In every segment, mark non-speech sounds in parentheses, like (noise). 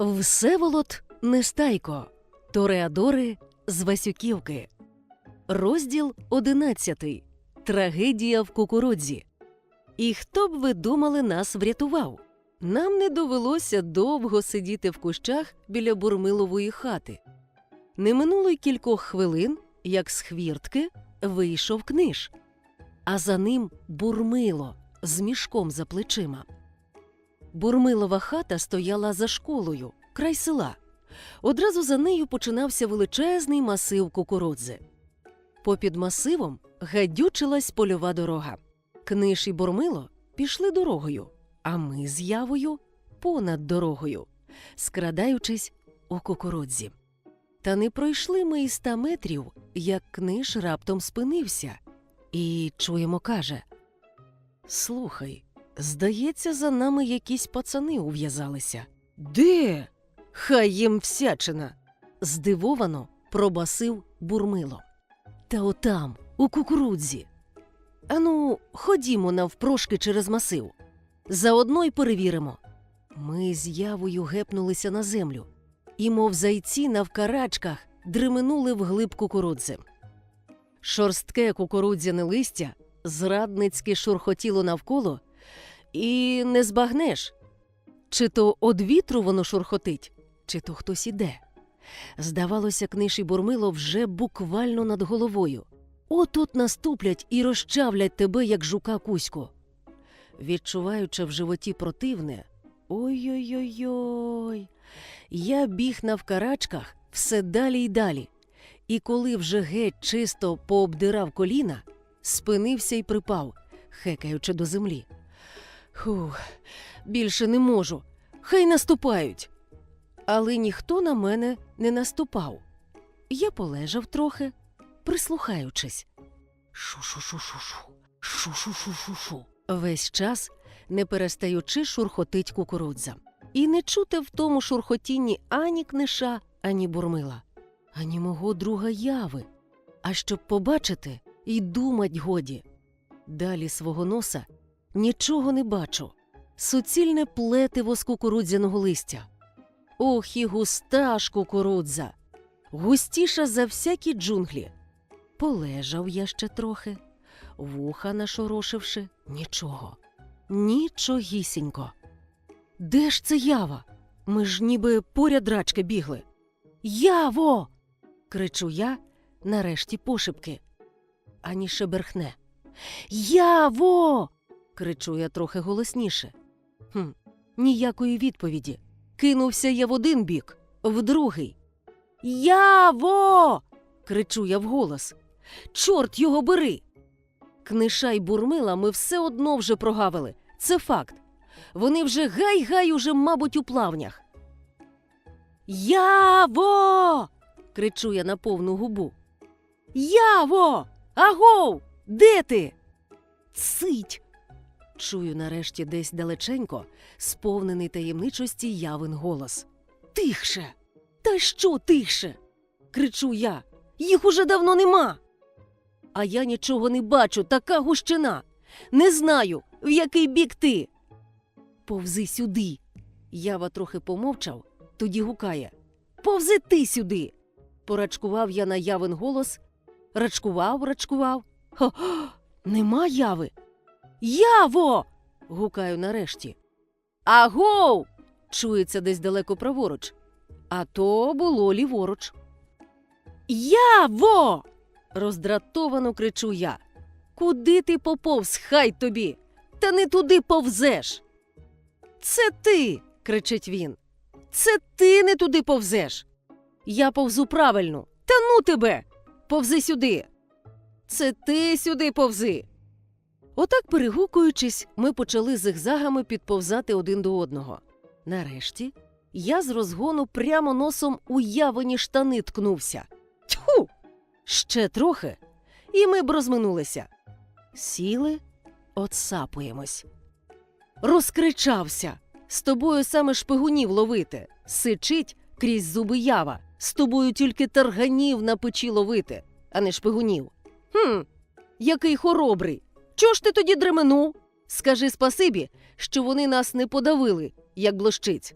Всеволод Нестайко. Тореадори з Васюківки. Розділ 11. Трагедія в кукурудзі. І хто б ви думали нас врятував? Нам не довелося довго сидіти в кущах біля бурмилової хати. Не минуло й кількох хвилин, як з хвіртки вийшов книж, а за ним бурмило з мішком за плечима. Бурмилова хата стояла за школою, край села. Одразу за нею починався величезний масив кукурудзи. Попід масивом гадючилась польова дорога. Книж і Бурмило пішли дорогою, а ми з явою понад дорогою, скрадаючись у кукурудзі. Та не пройшли ми і ста метрів, як книж раптом спинився, і чуємо, каже: Слухай, здається, за нами якісь пацани ув'язалися. Де? Хай їм всячина. здивовано пробасив бурмило. Та отам, у кукурудзі. Ану, ходімо навпрошки через масив. Заодно й перевіримо. Ми з явою гепнулися на землю і, мов зайці навкарачках, дременули вглиб кукурудзи. Шорстке кукурудзяне листя зрадницьки шурхотіло навколо, і не збагнеш, чи то од вітру воно шурхотить, чи то хтось іде. Здавалося, книж і бурмило вже буквально над головою. От-от наступлять і розчавлять тебе, як жука кузьку. Відчуваючи в животі противне, ой-ой-ой-ой, я біг навкарачках все далі й далі, і коли вже геть чисто пообдирав коліна, спинився й припав, хекаючи до землі. Хух, більше не можу. Хай наступають. Але ніхто на мене не наступав. Я полежав трохи, прислухаючись. Шу-шу-шу-шу-шу. Весь час, не перестаючи, шурхотить кукурудза. І не чути в тому шурхотінні ані книша, ані бурмила, ані мого друга яви. А щоб побачити, і думать годі. Далі свого носа нічого не бачу. Суцільне плетиво з кукурудзяного листя. Ох, і густа ж кукурудза, густіша за всякі джунглі. Полежав я ще трохи, вуха нашорошивши, нічого, нічогісінько. Де ж це ява? Ми ж ніби поряд рачки бігли. Яво. кричу я, нарешті пошепки. Ані шеберхне. Яво. Кричу я трохи голосніше. Хм, ніякої відповіді. Кинувся я в один бік, в другий. Яво. кричу я вголос. Чорт його бери. Книша й бурмила ми все одно вже прогавили. Це факт. Вони вже гай-гай уже, мабуть, у плавнях. Яво. кричу я на повну губу. Яво! Агов! Де ти? Цить. Чую нарешті десь далеченько сповнений таємничості явин голос. Тихше! Та що тихше? кричу я. Їх уже давно нема. А я нічого не бачу, така гущина. Не знаю, в який бік ти. Повзи сюди. Ява трохи помовчав, тоді гукає. Повзи ти сюди. Порачкував я на явин голос. Рачкував, рачкував. Хо, нема яви. Яво. гукаю нарешті. Агов. чується десь далеко праворуч. А то було ліворуч. Яво. роздратовано кричу я. Куди ти поповз, хай тобі? Та не туди повзеш. Це ти. кричить він. Це ти не туди повзеш. Я повзу правильно. Та ну тебе. Повзи сюди. Це ти сюди повзи. Отак, перегукуючись, ми почали зигзагами підповзати один до одного. Нарешті я з розгону прямо носом у явині штани ткнувся. Тьху! Ще трохи, і ми б розминулися. Сіли, отсапуємось. Розкричався. З тобою саме шпигунів ловити. Сичить крізь зуби ява. З тобою тільки тарганів на печі ловити, а не шпигунів. Хм, який хоробрий. Чого ж ти тоді дременув? Скажи спасибі, що вони нас не подавили, як блощиць.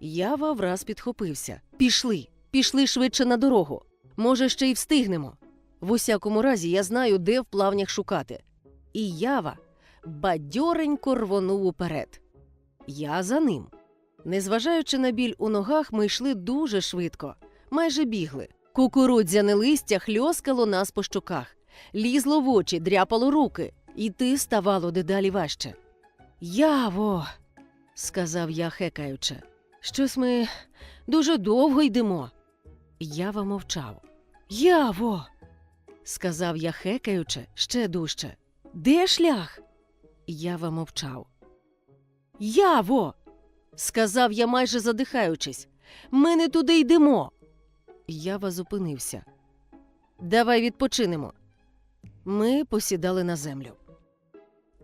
Ява враз підхопився. Пішли, пішли швидше на дорогу. Може, ще й встигнемо. В усякому разі, я знаю, де в плавнях шукати. І Ява бадьоренько рвонув уперед. Я за ним. Незважаючи на біль у ногах, ми йшли дуже швидко, майже бігли. Кукурудзяне листя хльоскало нас по щоках, лізло в очі, дряпало руки, іти ставало дедалі важче. Яво, сказав я, хекаючи, щось ми дуже довго йдемо. Ява мовчав. Яво, сказав я, хекаючи, ще дужче. Де шлях? Ява мовчав. Яво, сказав я, майже задихаючись. Ми не туди йдемо. Ява зупинився. Давай відпочинемо. Ми посідали на землю.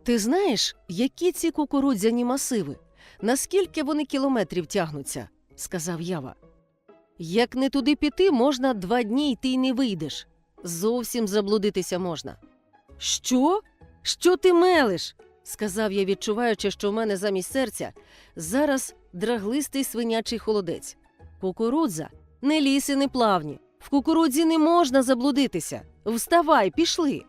Ти знаєш, які ці кукурудзяні масиви? Наскільки вони кілометрів тягнуться? сказав Ява. Як не туди піти, можна два дні йти й не вийдеш. Зовсім заблудитися можна. Що? Що ти мелиш? сказав я, відчуваючи, що в мене замість серця зараз драглистий свинячий холодець. Кукурудза не ліси, не плавні. В кукурудзі не можна заблудитися. Вставай, пішли.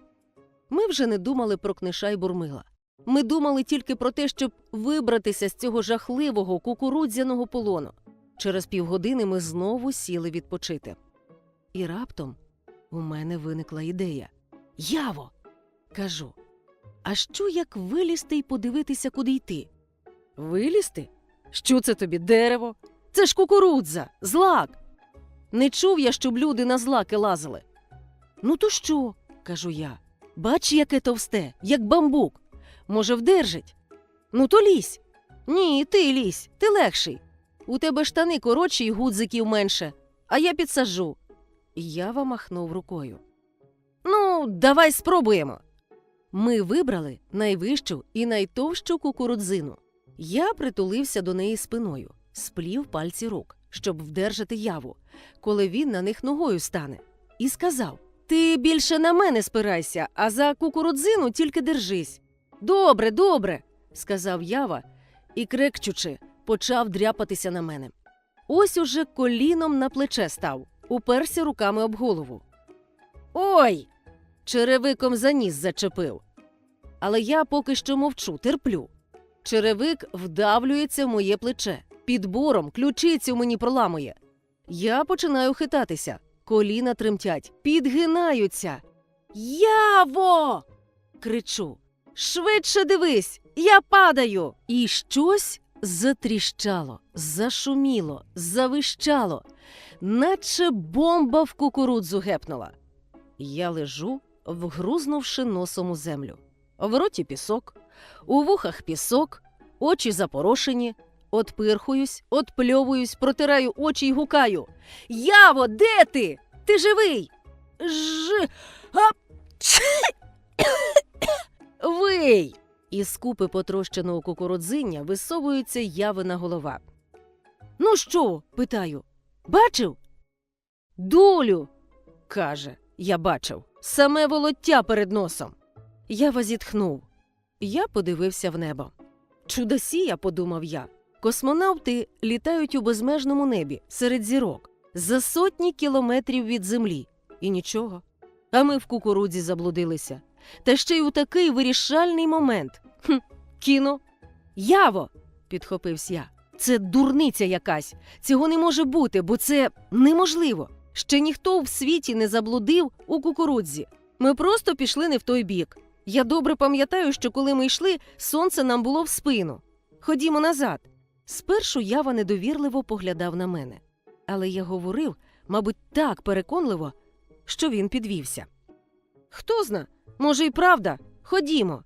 Ми вже не думали про книша й бурмила. Ми думали тільки про те, щоб вибратися з цього жахливого кукурудзяного полону. Через півгодини ми знову сіли відпочити. І раптом у мене виникла ідея. Яво! кажу. А що як вилізти й подивитися, куди йти? Вилізти? Що це тобі дерево? Це ж кукурудза, злак. Не чув я, щоб люди на злаки лазили. Ну, то що? кажу я. Бач, яке товсте, як бамбук. Може, вдержить? Ну, то лізь. Ні, ти лізь, ти легший. У тебе штани коротші і гудзиків менше, а я підсажу. Ява махнув рукою. Ну, давай спробуємо. Ми вибрали найвищу і найтовщу кукурудзину. Я притулився до неї спиною, сплів пальці рук, щоб вдержати яву, коли він на них ногою стане, і сказав: Ти більше на мене спирайся, а за кукурудзину тільки держись. Добре, добре, сказав ява і, крекчучи, почав дряпатися на мене. Ось уже коліном на плече став, уперся руками об голову. Ой! Черевиком за ніс зачепив. Але я поки що мовчу, терплю. Черевик вдавлюється в моє плече, під бором ключицю мені проламує. Я починаю хитатися, коліна тремтять, підгинаються. Яво! кричу. Швидше дивись, я падаю. І щось затріщало, зашуміло, завищало, наче бомба в кукурудзу гепнула. Я лежу, вгрузнувши носом у землю. В роті пісок, у вухах пісок, очі запорошені. Отпирхуюсь, отпльовуюсь, протираю очі й гукаю. Яво, де ти? Ти живий? Ж. А... Вий! Із купи потрощеного кукурудзиння висовується явина голова. Ну що? питаю. Бачив? Долю. каже, я бачив. Саме волоття перед носом. Ява зітхнув. Я подивився в небо. Чудосія, подумав я. Космонавти літають у безмежному небі серед зірок за сотні кілометрів від землі. І нічого. А ми в кукурудзі заблудилися. Та ще й у такий вирішальний момент. Хм, кіно. Яво. підхопився я. Це дурниця якась. Цього не може бути, бо це неможливо. Ще ніхто в світі не заблудив у кукурудзі. Ми просто пішли не в той бік. Я добре пам'ятаю, що коли ми йшли, сонце нам було в спину. Ходімо назад. Спершу ява недовірливо поглядав на мене, але я говорив, мабуть, так переконливо, що він підвівся. Хто зна, може, й правда, ходімо.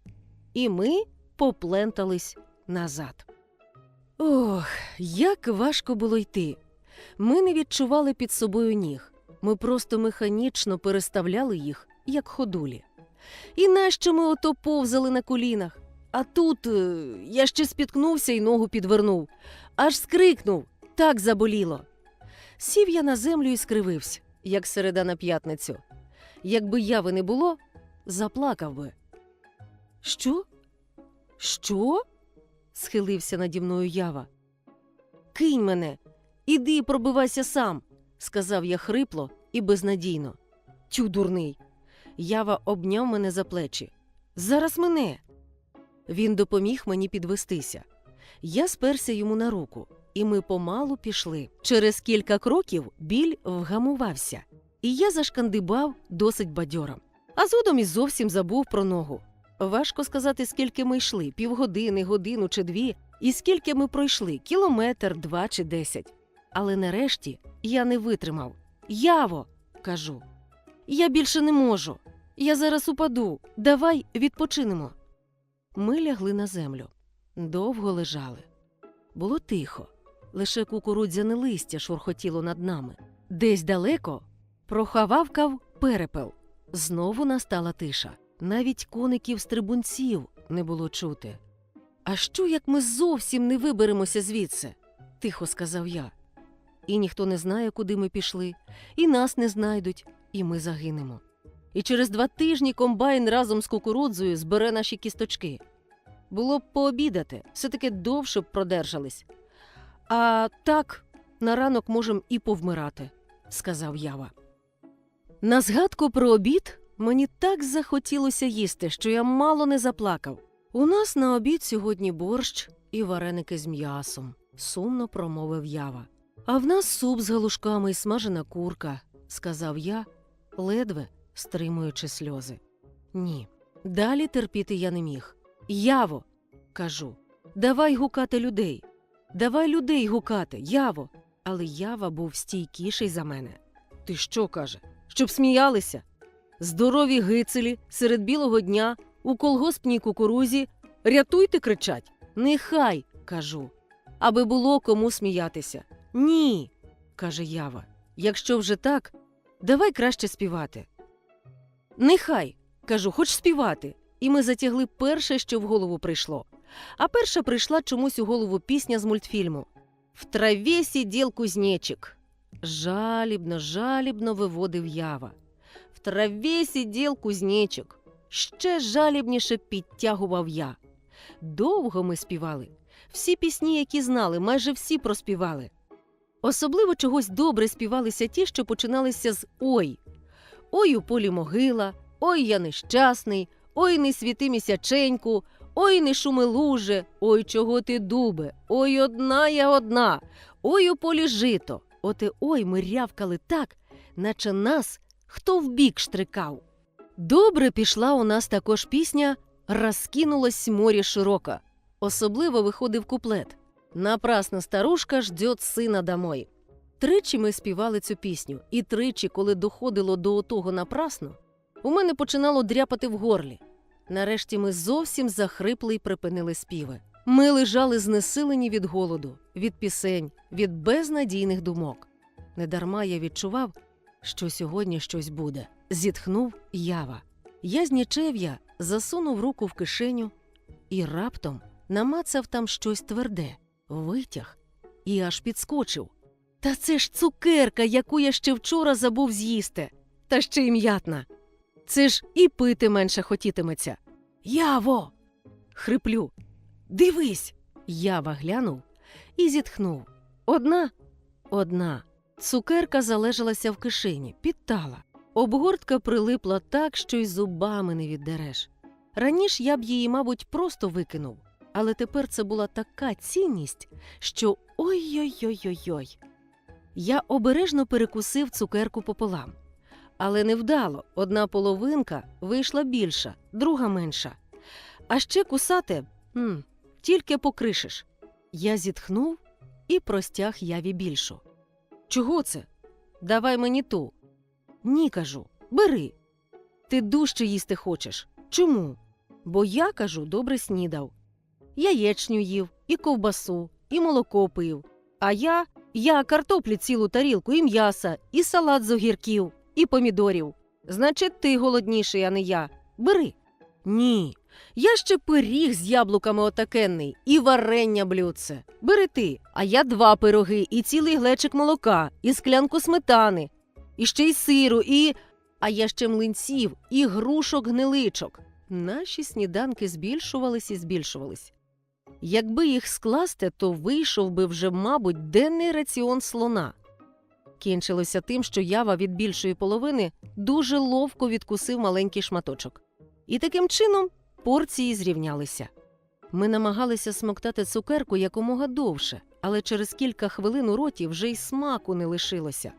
І ми поплентались назад. Ох, як важко було йти. Ми не відчували під собою ніг. Ми просто механічно переставляли їх, як ходулі. І нащо ми ото повзали на колінах? А тут е, я ще спіткнувся і ногу підвернув, аж скрикнув, так заболіло. Сів я на землю і скривився, як середа на п'ятницю. Якби яви не було, заплакав би. Що? Що? схилився наді мною ява. кинь мене. Іди і пробивайся сам, сказав я хрипло і безнадійно. Тю, дурний. Ява обняв мене за плечі. Зараз мене. Він допоміг мені підвестися. Я сперся йому на руку, і ми помалу пішли. Через кілька кроків біль вгамувався, і я зашкандибав досить бадьором. А згодом і зовсім забув про ногу. Важко сказати, скільки ми йшли півгодини, годину чи дві, і скільки ми пройшли кілометр, два чи десять. Але нарешті я не витримав. Яво, кажу. Я більше не можу. Я зараз упаду. Давай відпочинемо. Ми лягли на землю. Довго лежали. Було тихо. Лише кукурудзяне листя шурхотіло над нами. Десь далеко прохававкав перепел. Знову настала тиша. Навіть коників стрибунців не було чути. А що, як ми зовсім не виберемося звідси? тихо сказав я. І ніхто не знає, куди ми пішли, і нас не знайдуть, і ми загинемо. І через два тижні комбайн разом з кукурудзою збере наші кісточки. Було б пообідати, все-таки довше б продержались. А так, на ранок можем і повмирати, сказав Ява. На згадку про обід мені так захотілося їсти, що я мало не заплакав. У нас на обід сьогодні борщ і вареники з м'ясом, сумно промовив Ява. А в нас суп з галушками і смажена курка, сказав я, ледве стримуючи сльози. Ні, далі терпіти я не міг. Яво, кажу, давай гукати людей. Давай людей гукати, яво. Але ява був стійкіший за мене. Ти що каже? Щоб сміялися? Здорові гицелі серед білого дня у колгоспній кукурузі рятуйте кричать. Нехай, кажу, аби було кому сміятися. Ні, каже Ява. Якщо вже так, давай краще співати. Нехай, кажу, хоч співати. І ми затягли перше, що в голову прийшло. А перша прийшла чомусь у голову пісня з мультфільму В траві сидів кузнечик. Жалібно, жалібно виводив ява. В траві сидів кузнечик. Ще жалібніше підтягував я. Довго ми співали. Всі пісні, які знали, майже всі проспівали. Особливо чогось добре співалися ті, що починалися з Ой. Ой у полі могила, ой я нещасний, ой не світи місяченьку, ой не шуми луже, ой чого ти дубе, ой одна я одна, ой у полі жито. Оте ой ми рявкали так, наче нас хто в бік штрикав. Добре пішла у нас також пісня Розкинулось море широко. Особливо виходив куплет Напрасно старушка ждет сина домой. Тричі ми співали цю пісню, і тричі, коли доходило до отого напрасно, у мене починало дряпати в горлі. Нарешті ми зовсім захрипли й припинили співи. Ми лежали знесилені від голоду, від пісень, від безнадійних думок. Недарма я відчував, що сьогодні щось буде. Зітхнув ява. Я з нічев'я засунув руку в кишеню і раптом намацав там щось тверде, витяг і аж підскочив. Та це ж цукерка, яку я ще вчора забув з'їсти, та ще й м'ятна. Це ж і пити менше хотітиметься. Яво. хриплю. Дивись. Ява глянув і зітхнув. Одна, одна. Цукерка залежалася в кишені, підтала. Обгортка прилипла так, що й зубами не віддереш. Раніше я б її, мабуть, просто викинув, але тепер це була така цінність, що ой-ой-ой-ой-ой. Я обережно перекусив цукерку пополам. Але невдало, одна половинка вийшла більша, друга менша. А ще кусати м, тільки покришиш. Я зітхнув і простяг яві більшу. Чого це? Давай мені ту. Ні, кажу, бери. Ти дужче їсти хочеш. Чому? Бо я кажу, добре снідав. Яєчню їв, і ковбасу, і молоко пив. А я я картоплі цілу тарілку, і м'яса, і салат з огірків, і помідорів. Значить, ти голодніший, а не я. Бери. Ні. Я ще пиріг з яблуками отакенний, і варення блюдце. Бери ти, а я два пироги, і цілий глечик молока, і склянку сметани, і ще й сиру, і. А я ще млинців, і грушок гниличок. Наші сніданки збільшувались і збільшувались. Якби їх скласти, то вийшов би вже, мабуть, денний раціон слона. Кінчилося тим, що ява від більшої половини дуже ловко відкусив маленький шматочок. І таким чином порції зрівнялися. Ми намагалися смоктати цукерку якомога довше, але через кілька хвилин у роті вже й смаку не лишилося.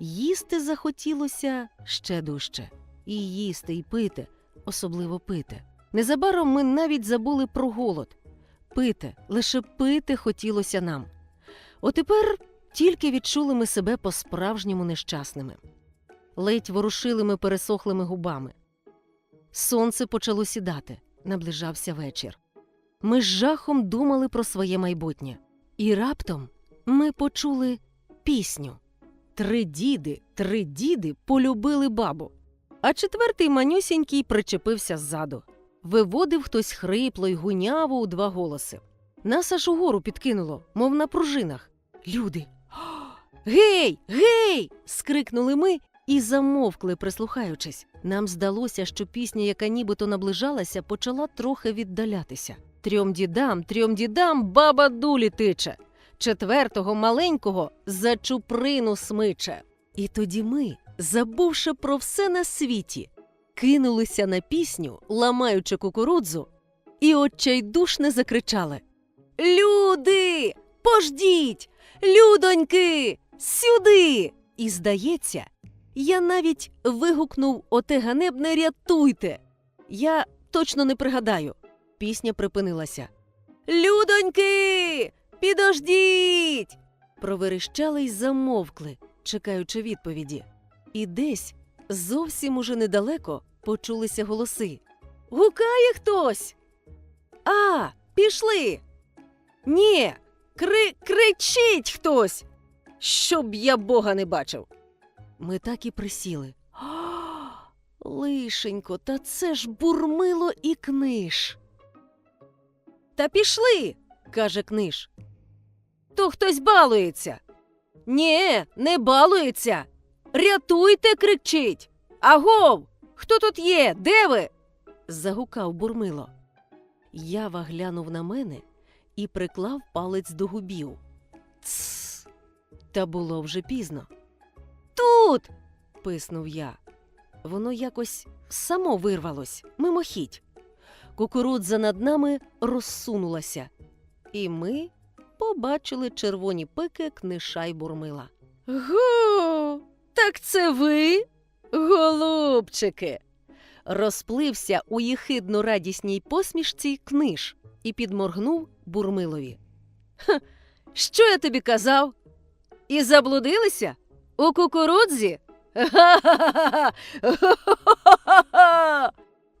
Їсти захотілося ще дужче. І їсти, і пити, особливо пити. Незабаром ми навіть забули про голод. Пити, лише пити хотілося нам. Отепер тільки відчули ми себе по-справжньому нещасними. Ледь ворушили ми пересохлими губами. Сонце почало сідати, наближався вечір. Ми з жахом думали про своє майбутнє. І раптом ми почули пісню. Три діди, три діди полюбили бабу. А четвертий манюсінький причепився ззаду. Виводив хтось хрипло й гуняво у два голоси. Нас аж угору підкинуло, мов на пружинах. Люди. (gasps) Гей, гей. скрикнули ми і замовкли, прислухаючись. Нам здалося, що пісня, яка нібито наближалася, почала трохи віддалятися. Трьом дідам, трьом дідам баба дулі тиче. Четвертого маленького за чуприну смиче. І тоді ми, забувши про все на світі, кинулися на пісню, ламаючи кукурудзу, і отчайдушне закричали: Люди, пождіть! Людоньки, сюди! І здається, я навіть вигукнув оте ганебне рятуйте. Я точно не пригадаю. Пісня припинилася. Людоньки, підождіть! Проверещали й замовкли, чекаючи відповіді. І десь зовсім уже недалеко почулися голоси. Гукає хтось. А, пішли. Ні, кри кричить хтось. Щоб я бога не бачив. Ми так і присіли. А, лишенько, та це ж бурмило і книж. Та пішли, каже книж. То хтось балується. Нє, не балується. Рятуйте, кричить. Агов! Хто тут є? Де ви? загукав бурмило. Ява глянув на мене і приклав палець до губів. Тсс. Та було вже пізно. Тут. писнув я. Воно якось само вирвалось, мимохідь. Кукурудза над нами розсунулася, і ми побачили червоні пики книша й бурмила. Го, так це ви, голубчики. Розплився у їхидно радісній посмішці книж і підморгнув бурмилові. Ха, що я тобі казав? І заблудилися? У кукурудзі?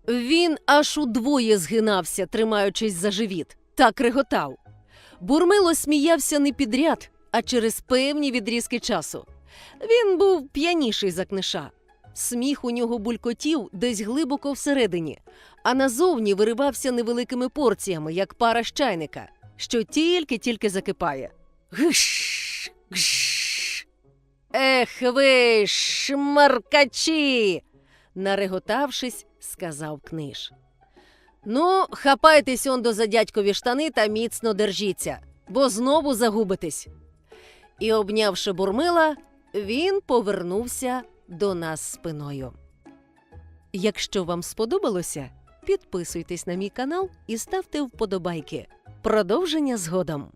Він аж удвоє згинався, тримаючись за живіт, так реготав. Бурмило сміявся не підряд, а через певні відрізки часу. Він був п'яніший за книша. Сміх у нього булькотів десь глибоко всередині, а назовні виривався невеликими порціями, як пара з чайника, що тільки-тільки закипає. Гш, гш. Ех ви, шмаркачі! нареготавшись, сказав книж. Ну, хапайтесь он до задядькові штани та міцно держіться, бо знову загубитесь. І, обнявши бурмила, він повернувся до нас спиною. Якщо вам сподобалося, підписуйтесь на мій канал і ставте вподобайки. Продовження згодом.